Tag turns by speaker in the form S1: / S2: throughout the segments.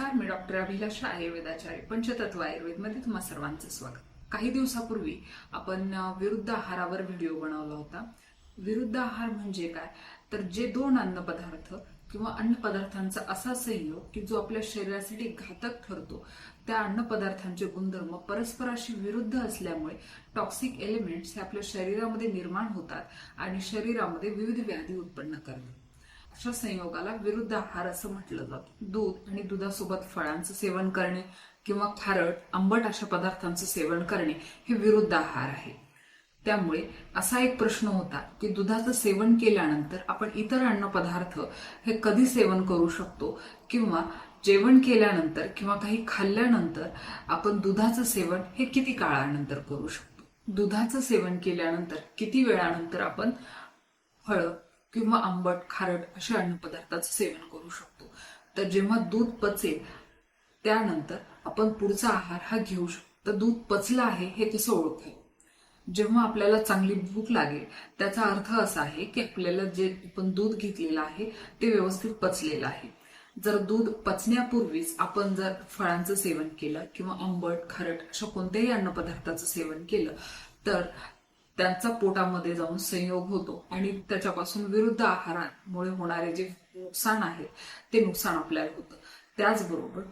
S1: नमस्कार मी डॉक्टर अभिलाषा आयुर्वेदाचार्य पंचतत्व आयुर्वेदमध्ये तुम्हा सर्वांचं स्वागत. काही दिवसापूर्वी आपण विरुद्ध आहारावर व्हिडिओ बनवला होता. विरुद्ध आहार म्हणजे काय? तर जे दोन अन्नपदार्थ किंवा अन्नपदार्थांचा असा संयोग की जो आपल्या शरीरासाठी घातक ठरतो त्या अन्नपदार्थांचे गुणधर्म परस्पराशी विरुद्ध असल्यामुळे टॉक्सिक एलिमेंट्स हे आपल्या शरीरामध्ये निर्माण होतात आणि शरीरामध्ये विविध व्याधी उत्पन्न करतात. अशा संयोगाला विरुद्ध आहार असं म्हटलं जातं. दूध आणि दुधासोबत फळांचं सेवन करणे किंवा खारट आंबट अशा पदार्थांचं सेवन करणे हे विरुद्ध आहार आहे. त्यामुळे असा एक प्रश्न होता की दुधाचं सेवन केल्यानंतर आपण इतर अन्नपदार्थ हे कधी सेवन करू शकतो? किंवा जेवण केल्यानंतर किंवा काही खाल्ल्यानंतर आपण दुधाचं सेवन हे किती काळानंतर करू शकतो? दुधाचं सेवन केल्यानंतर किती वेळानंतर आपण फळं किंवा आंबट खारट अशा अन्नपदार्थाचं सेवन करू शकतो. तर जेव्हा दूध पचेल त्यानंतर आपण पुढचा आहार हा घेऊ शकतो. तर दूध पचलं आहे हे कसं ओळखायचं जेव्हा आपल्याला चांगली भूक लागेल त्याचा अर्थ असा आहे की आपल्याला जे आपण दूध घेतलेलं आहे ते व्यवस्थित पचलेलं आहे. जर दूध पचण्यापूर्वीच आपण जर फळांचं सेवन केलं किंवा आंबट खारट अशा कोणत्याही अन्नपदार्थाचं सेवन केलं तर त्यांचा पोटामध्ये जाऊन संयोग होतो आणि त्याच्यापासून विरुद्ध आहारामुळे होणारे जे नुकसान आहे ते नुकसान आपल्याला होतं. त्याचबरोबर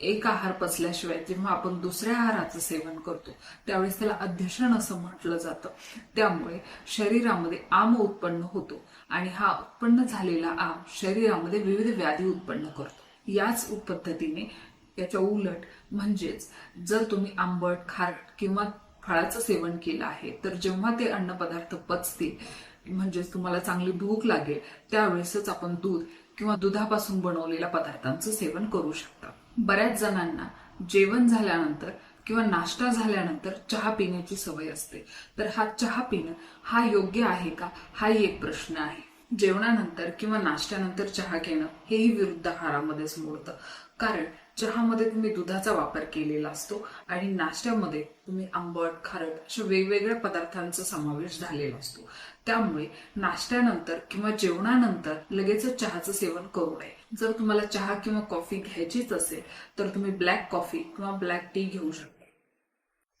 S1: एक आहार पचल्याशिवाय जेव्हा आपण दुसऱ्या आहाराचं सेवन करतो त्यावेळेस त्याला अध्यक्षण असं म्हटलं जातं. त्यामुळे शरीरामध्ये आम उत्पन्न होतो आणि हा उत्पन्न झालेला आम शरीरामध्ये विविध व्याधी उत्पन्न करतो. याच पद्धतीने याच्या उलट म्हणजेच जर तुम्ही आंबट खारट किंवा फळाचं सेवन केलं आहे. तर जेव्हा ते अन्नपदार्थ पचतील म्हणजेच तुम्हाला चांगली भूक लागेल त्यावेळेसच आपण दूध किंवा दुधापासून बनवलेल्या पदार्थांचं सेवन करू शकता. बऱ्याच जणांना जेवण झाल्यानंतर किंवा नाश्ता झाल्यानंतर चहा पिण्याची सवय असते. तर हा चहा पिणं हा योग्य आहे का? हाही एक प्रश्न आहे. जेवणानंतर किंवा नाश्त्यानंतर चहा घेणं हेही विरुद्ध आहारामध्येच मोडतं. कारण चहामध्ये तुम्ही दुधाचा वापर केलेला असतो आणि नाश्त्यामध्ये तुम्ही आंबट खारट अशा वेगवेगळ्या पदार्थांचा समावेश झालेला असतो. त्यामुळे नाश्त्यानंतर किंवा जेवणानंतर लगेच चहाचं सेवन करू नये. जर तुम्हाला चहा किंवा कॉफी घ्यायचीच असेल तर तुम्ही ब्लॅक कॉफी किंवा ब्लॅक टी घेऊ शकता.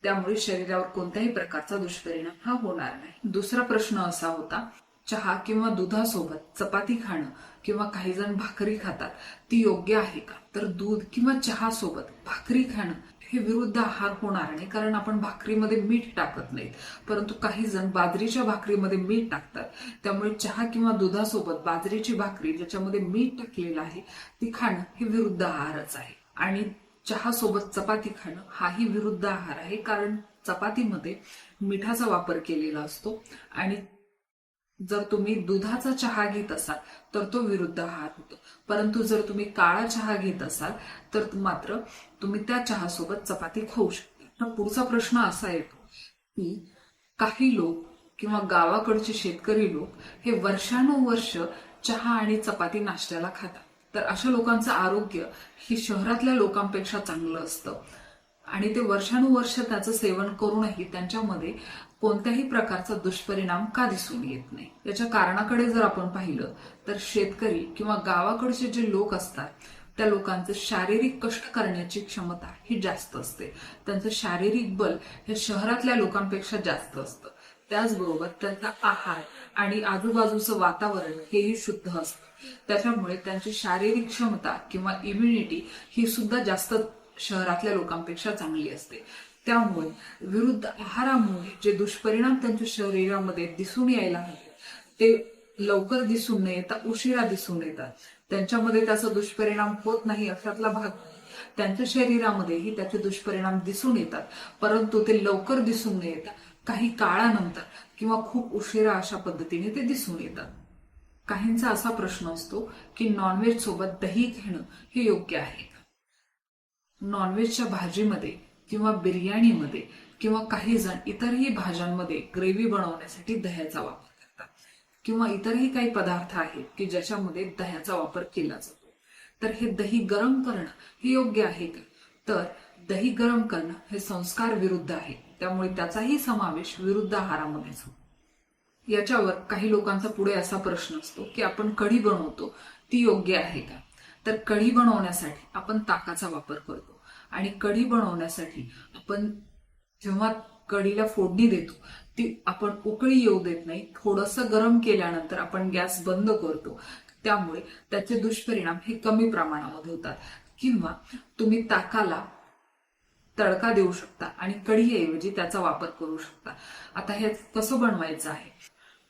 S1: त्यामुळे शरीरावर कोणत्याही प्रकारचा दुष्परिणाम हा होणार नाही. दुसरा प्रश्न असा होता चहा किंवा दुधासोबत चपाती खाणं किंवा काही जण भाकरी खातात ती योग्य आहे का? तर दूध किंवा चहा सोबत भाकरी खाणं हे विरुद्ध आहार होणार नाही कारण आपण भाकरीमध्ये मीठ टाकत नाहीत. परंतु काही जण बाजरीच्या भाकरीमध्ये मीठ टाकतात. त्यामुळे चहा किंवा दुधासोबत बाजरीची भाकरी ज्याच्यामध्ये मीठ टाकलेलं आहे ती खाणं हे विरुद्ध आहारच आहे. आणि चहा सोबत चपाती खाणं हाही विरुद्ध आहार आहे कारण चपातीमध्ये मिठाचा वापर केलेला असतो आणि जर तुम्ही दुधाचा चहा घेत असाल तर तो विरुद्ध आहार होतो. परंतु जर तुम्ही काळा चहा घेत असाल तर मात्र तुम्ही त्या चहासोबत चपाती खाऊ शकता. पुढचा प्रश्न असा येतो की काही लोक किंवा गावाकडचे शेतकरी लोक हे वर्षानुवर्ष चहा आणि चपाती नाश्त्याला खातात. तर अशा लोकांचं आरोग्य हे शहरातल्या लोकांपेक्षा चांगलं असतं. आणि ते वर्षानुवर्ष त्याचं सेवन करूनही त्यांच्यामध्ये कोणत्याही प्रकारचा दुष्परिणाम का दिसून येत नाही. याच्या कारणाकडे जर आपण पाहिलं तर शेतकरी किंवा गावाकडचे जे लोक असतात त्या लोकांचं शारीरिक कष्ट करण्याची क्षमता ही जास्त असते. त्यांचं शारीरिक बल हे शहरातल्या लोकांपेक्षा जास्त असतं. त्याचबरोबर त्यांचा आहार आणि आजूबाजूचं वातावरण हेही शुद्ध असतं. त्याच्यामुळे त्यांची शारीरिक क्षमता किंवा इम्युनिटी ही सुद्धा जास्त शहरातल्या लोकांपेक्षा चांगली असते. त्यामुळे विरुद्ध आहारामुळे जे दुष्परिणाम त्यांच्या शरीरामध्ये दिसून यायला हवे ते लवकर दिसून न येता उशिरा दिसून येतात. त्यांच्यामध्ये त्याचा दुष्परिणाम होत नाही अशातला भाग त्यांच्या शरीरामध्येही त्याचे दुष्परिणाम दिसून येतात परंतु ते लवकर दिसून न येता काही काळानंतर किंवा खूप उशिरा अशा पद्धतीने ते दिसून येतात. काहींचा असा प्रश्न असतो की नॉनव्हेज सोबत दही घेणं हे योग्य आहे. नॉनव्हेजच्या भाजीमध्ये किंवा बिर्याणीमध्ये किंवा काही जण इतरही भाज्यांमध्ये ग्रेव्ही बनवण्यासाठी दह्याचा वापर करतात. किंवा इतरही काही पदार्थ आहेत की ज्याच्यामध्ये दह्याचा वापर केला जातो. तर हे दही गरम करणं हे योग्य आहे का? तर दही गरम करणं हे संस्कार विरुद्ध आहे. त्यामुळे त्याचाही समावेश विरुद्ध आहारामध्ये होतो. याच्यावर काही लोकांचा पुढे असा प्रश्न असतो की आपण कढी बनवतो ती योग्य आहे का? तर कढी बनवण्यासाठी आपण ताकाचा वापर करतो. आणि कढी बनवण्यासाठी आपण जेव्हा कढीला फोडणी देतो ती आपण उकळी येऊ देत नाही. थोडंसं गरम केल्यानंतर आपण गॅस बंद करतो. त्यामुळे त्याचे दुष्परिणाम हे कमी प्रमाणामध्ये होतात. किंवा तुम्ही ताकाला तडका देऊ शकता आणि कढीऐवजी त्याचा वापर करू शकता. आता हे कसं बनवायचं आहे?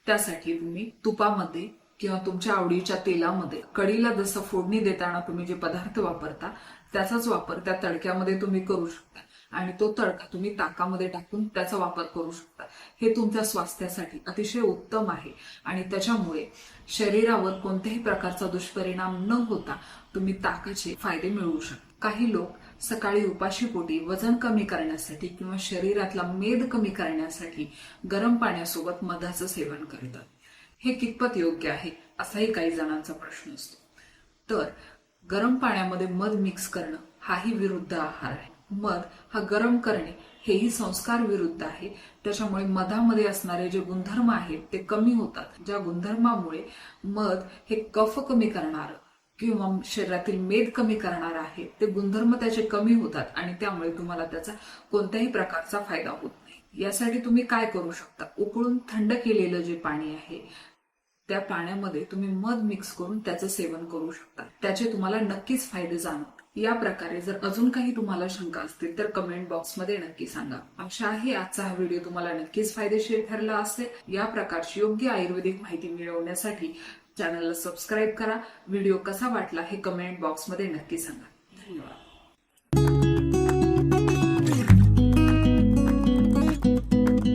S1: त्यासाठी तुम्ही तुपामध्ये किंवा तुमच्या आवडीच्या तेलामध्ये कढीला जसं फोडणी देताना तुम्ही जे पदार्थ वापरता त्याचाच वापर त्या तडक्यामध्ये तुम्ही करू शकता. आणि तो तडका तुम्ही ताकामध्ये टाकून त्याचा वापर करू शकता. हे तुमच्या स्वास्थ्यासाठी अतिशय उत्तम आहे. आणि त्याच्यामुळे शरीरावर कोणत्याही प्रकारचा दुष्परिणाम न होता तुम्ही ताकाचे फायदे मिळवू शकता. काही लोक सकाळी उपाशीपोटी वजन कमी करण्यासाठी किंवा शरीरातला मेद कमी करण्यासाठी गरम पाण्यासोबत मधाचं सेवन करतात. हे कितपत योग्य आहे असाही काही जणांचा प्रश्न असतो. तर गरम पाण्यामध्ये मध मिक्स करणं हाही विरुद्ध आहार आहे. मध हा गरम करणे हेही संस्कार विरुद्ध आहे. त्याच्यामुळे मधामध्ये असणारे जे गुणधर्म आहेत ते कमी होतात. ज्या गुणधर्मामुळे मध हे कफ कमी करणार किंवा शरीरातील मेद कमी करणार आहे ते गुणधर्म त्याचे कमी होतात आणि त्यामुळे तुम्हाला त्याचा कोणत्याही प्रकारचा फायदा होत नाही. यासाठी तुम्ही काय करू शकता? उकळून थंड केलेलं जे पाणी आहे त्या पाण्यामध्ये तुम्ही मध मिक्स करून त्याचं सेवन करू शकता. त्याचे तुम्हाला नक्कीच फायदे जाणवतात. या प्रकारे जर अजून काही तुम्हाला शंका असतील तर कमेंट बॉक्समध्ये नक्की सांगा. आशा आहे आजचा हा व्हिडिओ तुम्हाला नक्कीच फायदेशीर ठरला असेल. या प्रकारची योग्य आयुर्वेदिक माहिती मिळवण्यासाठी चॅनलला सबस्क्राईब करा. व्हिडिओ कसा वाटला हे कमेंट बॉक्समध्ये नक्की सांगा. धन्यवाद.